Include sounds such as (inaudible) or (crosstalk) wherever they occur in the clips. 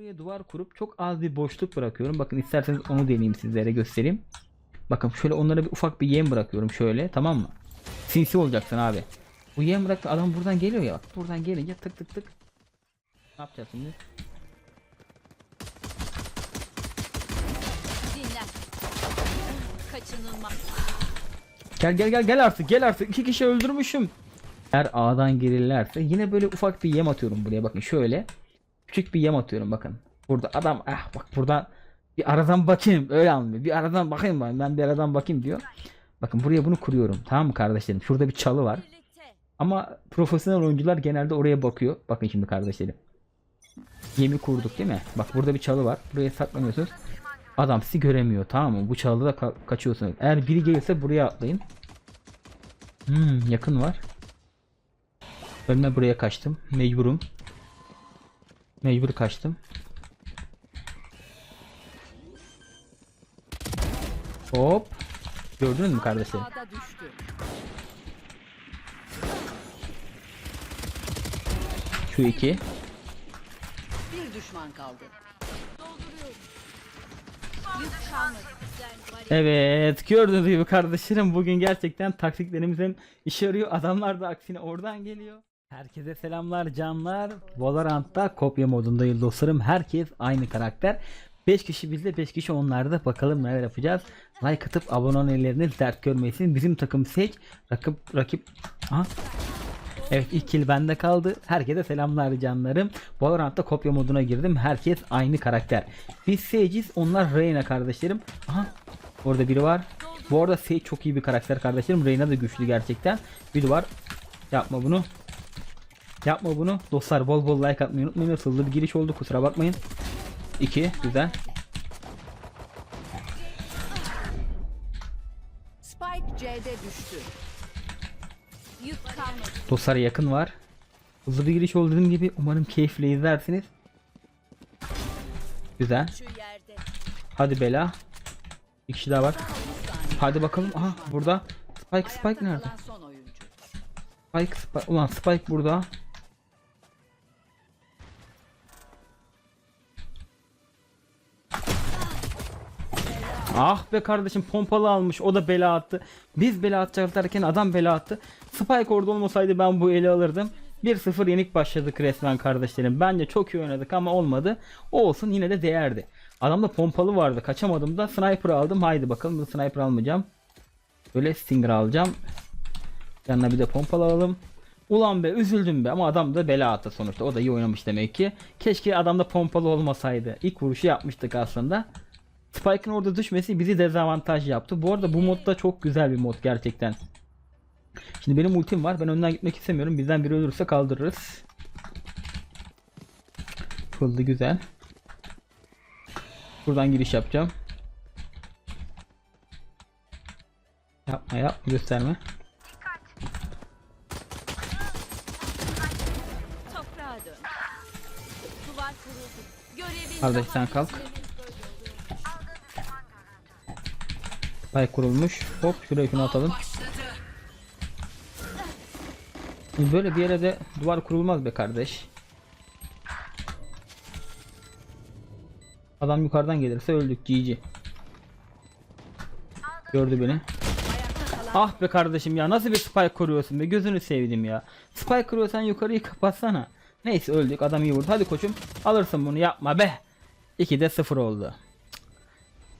buraya duvar kurup çok az bir boşluk bırakıyorum. Bakın isterseniz onu deneyeyim sizlere göstereyim. Bakın şöyle onlara bir ufak bir yem bırakıyorum şöyle tamam mı? Sinsi olacaksın abi. Bu yem bırak adam buradan geliyor ya bak buradan gelince tık tık tık. Ne yapacağız şimdi? Gel gel gel gel artık gel artık iki kişi öldürmüşüm. Eğer A'dan gelirlerse yine böyle ufak bir yem atıyorum buraya bakın şöyle. Küçük bir yem atıyorum bakın. Burada adam ah bak buradan bir aradan bakayım öyle anlıyor. Bir aradan bakayım ben, ben bir aradan bakayım diyor. Bakın buraya bunu kuruyorum tamam mı kardeşlerim? Şurada bir çalı var. Ama profesyonel oyuncular genelde oraya bakıyor. Bakın şimdi kardeşlerim. Yemi kurduk değil mi? Bak burada bir çalı var. Buraya saklanıyorsunuz. Adam sizi göremiyor tamam mı? Bu çalıda da ka- kaçıyorsunuz. Eğer biri gelirse buraya atlayın. Hmm, yakın var. De buraya kaçtım. Mecburum. Mecbur kaçtım. Hop. Gördünüz mü düştü. Şu iki. Bir düşman kaldı. Evet gördüğünüz gibi kardeşlerim bugün gerçekten taktiklerimizin işe yarıyor. Adamlar da aksine oradan geliyor. Herkese selamlar canlar. Valorant'ta kopya modundayız dostlarım. Herkes aynı karakter. 5 kişi bizde 5 kişi onlarda. Bakalım neler yapacağız. Like atıp abone olmalarınız dert görmesin. Bizim takım seç. Rakip rakip. Aha. Evet ilk kill bende kaldı. Herkese selamlar canlarım. Valorant'ta kopya moduna girdim. Herkes aynı karakter. Biz Sage'iz. Onlar Reyna kardeşlerim. Aha. Orada biri var. Bu arada Sage çok iyi bir karakter kardeşlerim. Reyna da güçlü gerçekten. Biri var. Yapma bunu. Yapma bunu. Dostlar bol bol like atmayı unutmayın. Hızlı bir giriş oldu. Kusura bakmayın. 2. Güzel. Spike C'de düştü. Yük kalmadı. Dostlar yakın var. Hızlı bir giriş oldu dediğim gibi. Umarım keyifle izlersiniz. Güzel. Hadi bela. Bir kişi daha var. Hadi bakalım. Aha burada. Spike Spike nerede? Spike Spike. Ulan Spike burada. Ah be kardeşim pompalı almış o da bela attı. Biz bela atacaklarken adam bela attı. Spike orada olmasaydı ben bu eli alırdım. 1-0 yenik başladık resmen kardeşlerim. Bence çok iyi oynadık ama olmadı. O olsun yine de değerdi. Adamda pompalı vardı. Kaçamadım da sniper aldım. Haydi bakalım sniper almayacağım. Böyle stinger alacağım. Yanına bir de pompalı alalım. Ulan be üzüldüm be ama adam da bela attı sonuçta. O da iyi oynamış demek ki. Keşke adamda pompalı olmasaydı. İlk vuruşu yapmıştık aslında. Spike'ın orada düşmesi bizi dezavantaj yaptı. Bu arada bu modda çok güzel bir mod gerçekten. Şimdi benim ultim var. Ben önden gitmek istemiyorum. Bizden biri ölürse kaldırırız. Fıldı güzel. Buradan giriş yapacağım. Yapma yapma gösterme. Kardeş sen kalk. Spike kurulmuş. Hop şuraya şunu atalım. Böyle bir yere de duvar kurulmaz be kardeş. Adam yukarıdan gelirse öldük GG. Gördü beni. Ah be kardeşim ya nasıl bir spike kuruyorsun be gözünü sevdim ya. Spike kuruyorsan yukarıyı kapatsana. Neyse öldük adam iyi vurdu. Hadi koçum alırsın bunu yapma be. 2'de 0 oldu.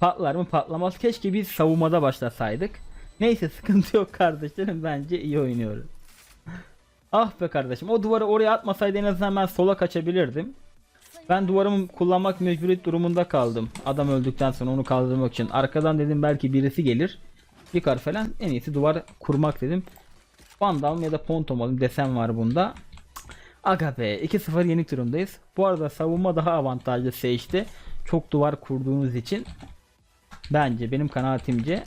Patlar mı patlamaz. Keşke biz savunmada başlasaydık. Neyse sıkıntı yok kardeşlerim. Bence iyi oynuyoruz. ah be kardeşim. O duvarı oraya atmasaydı en azından ben sola kaçabilirdim. Ben duvarımı kullanmak mecburiyet durumunda kaldım. Adam öldükten sonra onu kaldırmak için. Arkadan dedim belki birisi gelir. Yıkar falan. En iyisi duvar kurmak dedim. Vandal ya da Pontom alayım. Desen var bunda. Aga be 2-0 yenik durumdayız. Bu arada savunma daha avantajlı Sage'de. Çok duvar kurduğunuz için Bence benim kanaatimce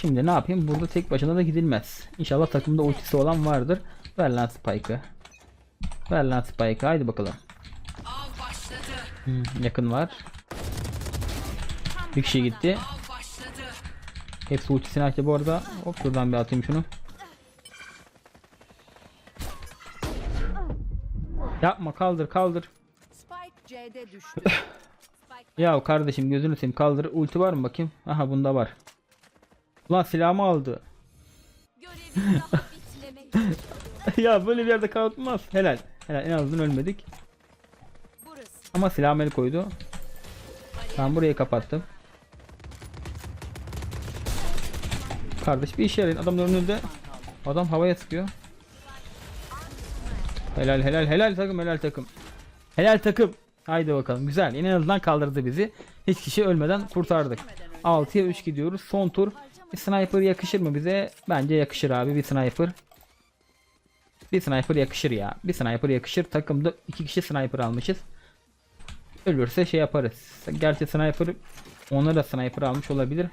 Şimdi ne yapayım? Burada tek başına da gidilmez. İnşallah takımda ultisi olan vardır. Ver lan Spike'ı. Ver lan Spike'ı. Haydi bakalım. Hmm, yakın var. Bir kişi gitti. Hepsi ultisini açtı bu arada. Hop şuradan bir atayım şunu. Yapma kaldır kaldır. Spike C'de düştü. (laughs) Ya kardeşim gözünü seveyim kaldır. Ulti var mı bakayım? Aha bunda var. Ulan silahımı aldı. (laughs) Ya böyle bir yerde kalkmaz. Helal. Helal en azından ölmedik. Ama silahımı el koydu. Ben burayı kapattım. Kardeş bir işe yarayın. Adamın önünde. Adam havaya sıkıyor. Helal helal helal takım helal takım. Helal takım. Haydi bakalım güzel. En azından kaldırdı bizi. Hiç kişi ölmeden kurtardık. 6'ya 3 gidiyoruz. Son tur. Bir sniper yakışır mı bize? Bence yakışır abi bir sniper. Bir sniper yakışır ya. Bir sniper yakışır. Takımda iki kişi sniper almışız. Ölürse şey yaparız. Gerçi sniper onlar da sniper almış olabilir.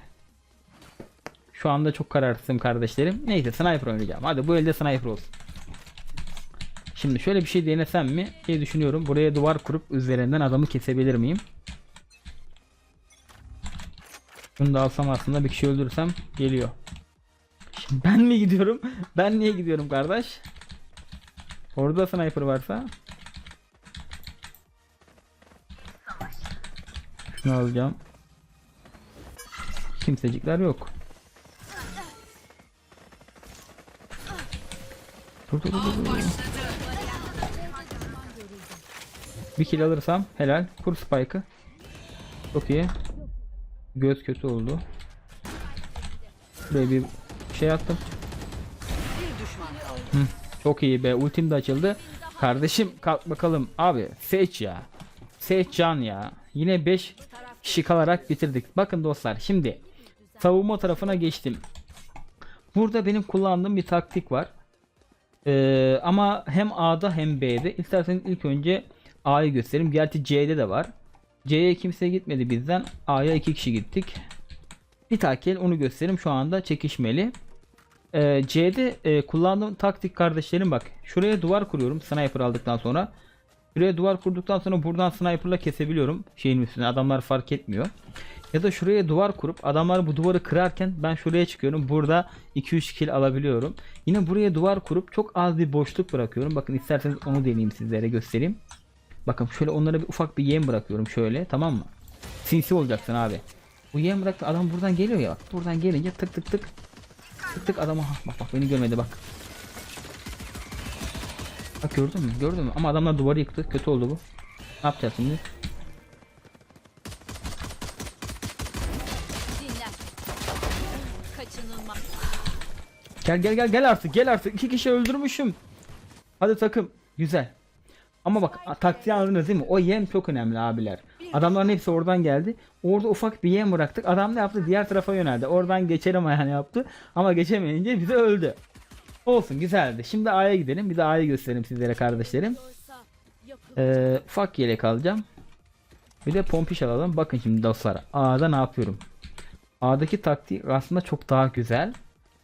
Şu anda çok kararsızım kardeşlerim. Neyse sniper oynayacağım. Hadi bu elde sniper olsun. Şimdi şöyle bir şey denesem mi diye düşünüyorum. Buraya duvar kurup üzerinden adamı kesebilir miyim? Bunu da alsam aslında bir kişi öldürürsem geliyor. Şimdi ben mi gidiyorum? (laughs) Ben niye gidiyorum kardeş? Orada sniper varsa Şunu alacağım. Kimsecikler yok. Dur dur dur dur. Bir kill alırsam helal. Kur spike'ı. Çok iyi. Göz kötü oldu. Buraya bir şey attım. Kaldı. Çok iyi be. Ultim de açıldı. Kardeşim kalk bakalım. Abi seç ya. Seç can ya. Yine 5 kişi kalarak bitirdik. Bakın dostlar şimdi savunma tarafına geçtim. Burada benim kullandığım bir taktik var. Ee, ama hem A'da hem B'de. İsterseniz ilk önce A'yı göstereyim. Gerçi C'de de var. C'ye kimse gitmedi bizden. A'ya iki kişi gittik. Bir takel onu göstereyim. Şu anda çekişmeli. Ee, C'de e, kullandığım taktik kardeşlerim bak. Şuraya duvar kuruyorum sniper aldıktan sonra. Şuraya duvar kurduktan sonra buradan sniperla kesebiliyorum. Şeyin üstüne adamlar fark etmiyor. Ya da şuraya duvar kurup adamlar bu duvarı kırarken ben şuraya çıkıyorum. Burada 2-3 kill alabiliyorum. Yine buraya duvar kurup çok az bir boşluk bırakıyorum. Bakın isterseniz onu deneyeyim sizlere göstereyim. Bakın şöyle onlara bir ufak bir yem bırakıyorum şöyle tamam mı? Sinsi olacaksın abi. Bu yem bıraktı adam buradan geliyor ya. Buradan gelince tık tık tık Tık tık adama bak bak beni görmedi bak. Bak gördün mü? Gördün mü? Ama adamlar duvarı yıktı. Kötü oldu bu. Ne yapacağız şimdi? Gel gel gel gel artık gel artık. İki kişi öldürmüşüm. Hadi takım. Güzel. Ama bak taktiği anladınız değil mi? O yem çok önemli abiler. Adamların hepsi oradan geldi. Orada ufak bir yem bıraktık. Adam ne yaptı? Diğer tarafa yöneldi. Oradan geçerim yani yaptı. Ama geçemeyince bize öldü. Olsun güzeldi. Şimdi A'ya gidelim. Bir de A'yı göstereyim sizlere kardeşlerim. Ee, ufak yelek alacağım. Bir de pompiş alalım. Bakın şimdi dostlar. A'da ne yapıyorum? A'daki taktik aslında çok daha güzel.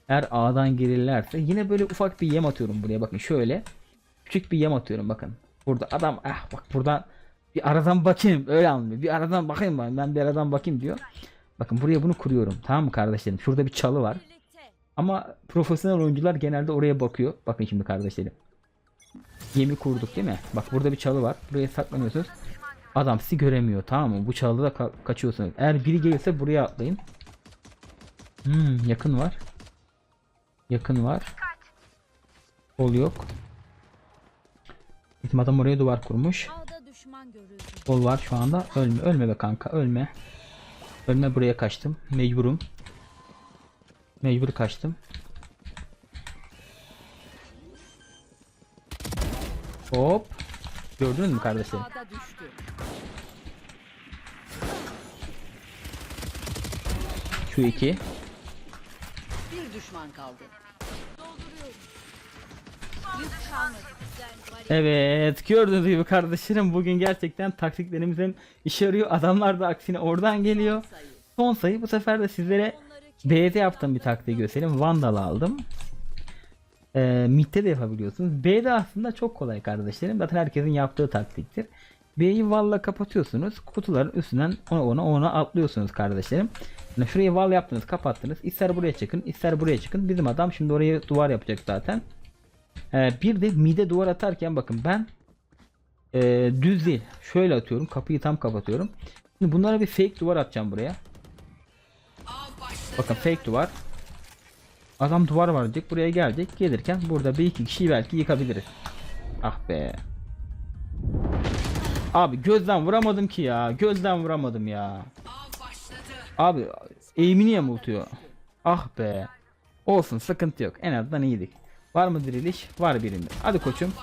Eğer A'dan gelirlerse yine böyle ufak bir yem atıyorum buraya. Bakın şöyle. Küçük bir yem atıyorum bakın. Burada adam ah bak buradan bir aradan bakayım öyle anlıyor. Bir aradan bakayım ben. Ben bir aradan bakayım diyor. Bakın buraya bunu kuruyorum. Tamam mı kardeşlerim? Şurada bir çalı var. Ama profesyonel oyuncular genelde oraya bakıyor. Bakın şimdi kardeşlerim. Yemi kurduk değil mi? Bak burada bir çalı var. Buraya saklanıyorsunuz. Adam sizi göremiyor tamam mı? Bu çalıda ka- kaçıyorsunuz. Eğer biri gelirse buraya atlayın. Hmm, yakın var. Yakın var. Kol yok. Bizim adam oraya duvar kurmuş. Kol var şu anda. Ölme, ölme be kanka, ölme. Ölme buraya kaçtım. Mecburum. Mecbur kaçtım. Hop. Gördünüz mü kardeşim? Şu iki. Bir düşman kaldı. Evet gördüğünüz gibi kardeşlerim bugün gerçekten taktiklerimizin işe yarıyor. Adamlar da aksine oradan geliyor. Son sayı bu sefer de sizlere B'de yaptığım bir taktiği göstereyim. Vandal aldım. Ee, mid'de de yapabiliyorsunuz. B'de aslında çok kolay kardeşlerim. Zaten herkesin yaptığı taktiktir. B'yi valla kapatıyorsunuz. Kutuların üstünden ona ona ona atlıyorsunuz kardeşlerim. Yani şurayı val yaptınız kapattınız. İster buraya çıkın ister buraya çıkın. Bizim adam şimdi oraya duvar yapacak zaten. Ee, bir de mide duvar atarken bakın ben Ee, düz değil. Şöyle atıyorum. Kapıyı tam kapatıyorum. Şimdi bunlara bir fake duvar atacağım buraya. Bakın fake duvar. Adam duvar var diyecek. Buraya gelecek. Gelirken burada bir iki kişiyi belki yıkabiliriz. Ah be. Abi gözden vuramadım ki ya. Gözden vuramadım ya. Abi eğimini yamultuyor. Ah be. Olsun sıkıntı yok. En azından iyiydik. Var mı diriliş? Var birinde. Hadi koçum.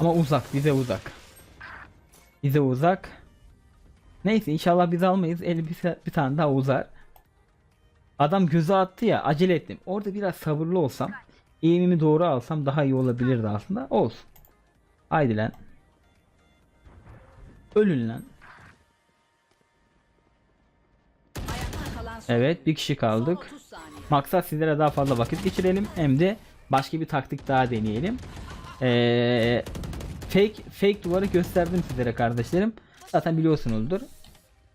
Ama uzak. Bize uzak. Bize uzak. Neyse inşallah biz almayız. Eli bir, bir tane daha uzar. Adam gözü attı ya acele ettim. Orada biraz sabırlı olsam eğimimi doğru alsam daha iyi olabilirdi aslında. Olsun. Haydi lan. Ölün lan. Evet bir kişi kaldık. 30 saniye. Maksat sizlere daha fazla vakit geçirelim. Hem de başka bir taktik daha deneyelim. Ee, fake fake duvarı gösterdim sizlere kardeşlerim. Zaten biliyorsunuzdur.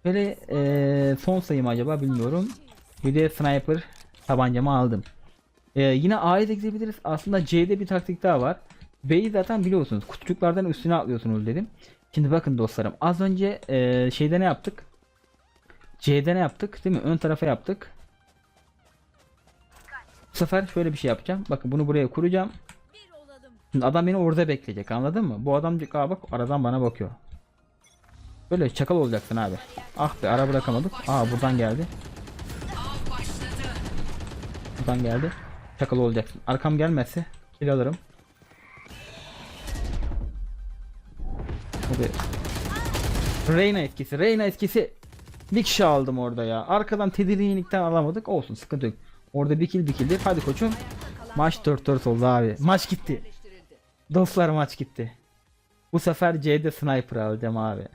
Böyle ee, son sayım acaba bilmiyorum. Bir de sniper tabancamı aldım. Ee, yine A'ya da gidebiliriz. Aslında C'de bir taktik daha var. B'yi zaten biliyorsunuz. Kutucuklardan üstüne atlıyorsunuz dedim. Şimdi bakın dostlarım. Az önce ee, şeyde ne yaptık? C'de ne yaptık? Değil mi? Ön tarafa yaptık. Bu sefer şöyle bir şey yapacağım. Bakın bunu buraya kuracağım. Şimdi adam beni orada bekleyecek anladın mı? Bu adam aa bak aradan bana bakıyor. Böyle çakal olacaksın abi. Ah be ara bırakamadık. Aa buradan geldi. Buradan geldi. Çakal olacaksın. Arkam gelmezse kill alırım. Hadi. Reyna etkisi. Reyna etkisi. Bir kişi aldım orada ya. Arkadan tedirginlikten alamadık. Olsun sıkıntı yok. Orada bir killdir. Hadi koçum. Maç 4-4 oldu abi. Maç gitti. Dostlar maç gitti. Bu sefer C'de sniper alacağım abi.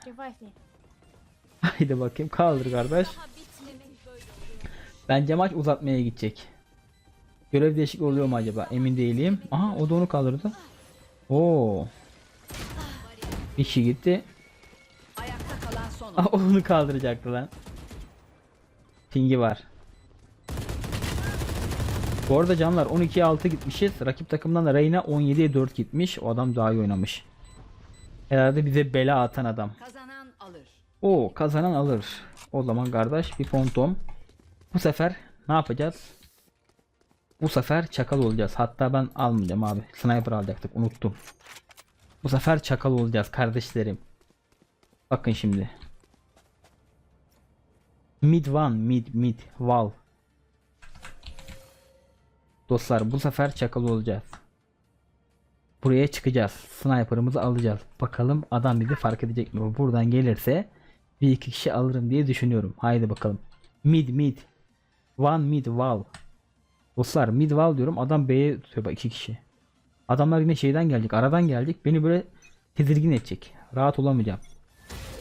Haydi bakayım kaldır kardeş. Bence maç uzatmaya gidecek. Görev değişik oluyor mu acaba? Emin değilim. Aha o da onu kaldırdı. Oo. Bir kişi gitti. Ayakta kalan son. Ah onu kaldıracaktı lan. Pingi var. Bu arada canlar 12'ye 6 gitmişiz. Rakip takımdan da Reyna 17'ye 4 gitmiş. O adam daha iyi oynamış. Herhalde bize bela atan adam. Kazanan alır. O kazanan alır. O zaman kardeş bir fontom. Bu sefer ne yapacağız? Bu sefer çakal olacağız. Hatta ben almayacağım abi. Sniper alacaktık unuttum. Bu sefer çakal olacağız kardeşlerim. Bakın şimdi. Mid one mid mid wall. Dostlar bu sefer çakal olacağız. Buraya çıkacağız. Sniper'ımızı alacağız. Bakalım adam bizi fark edecek mi? Buradan gelirse bir iki kişi alırım diye düşünüyorum. Haydi bakalım. Mid mid. One mid wall. Dostlar mid wall diyorum. Adam B'ye tutuyor bak iki kişi. Adamlar yine şeyden gelecek. Aradan gelecek. Beni böyle tedirgin edecek. Rahat olamayacağım.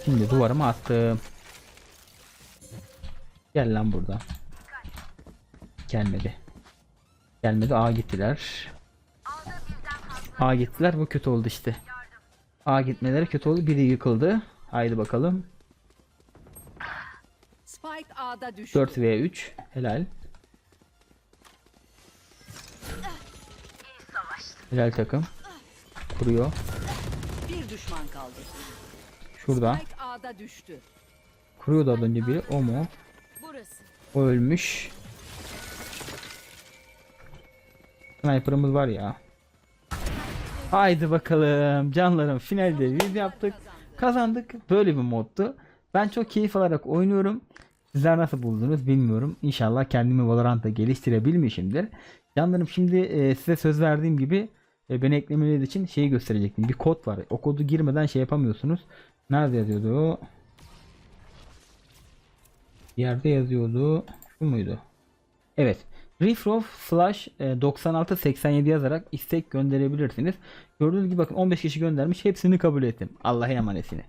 Şimdi duvarımı attım. Gel lan burada. Gelmedi. Gelmedi. A gittiler. A gittiler. Bu kötü oldu işte. A gitmeleri kötü oldu. Biri yıkıldı. Haydi bakalım. Spike A'da düştü. 4 v 3. Helal. Helal takım. Kuruyor. Bir düşman kaldı. Şurada. Kuruyordu az önce biri. O mu? O ölmüş. Sniper'ımız var ya. Haydi bakalım canlarım finalde biz yaptık. Kazandık. Böyle bir moddu. Ben çok keyif alarak oynuyorum. Sizler nasıl buldunuz bilmiyorum. İnşallah kendimi Valorant'ta geliştirebilmişimdir. Canlarım şimdi e, size söz verdiğim gibi e, beni eklemeniz için şeyi gösterecektim. Bir kod var. O kodu girmeden şey yapamıyorsunuz. Nerede yazıyordu o? Yerde yazıyordu. Şu muydu? Evet. Refrof slash e, 9687 yazarak istek gönderebilirsiniz. Gördüğünüz gibi bakın 15 kişi göndermiş. Hepsini kabul ettim. Allah'a emanetini.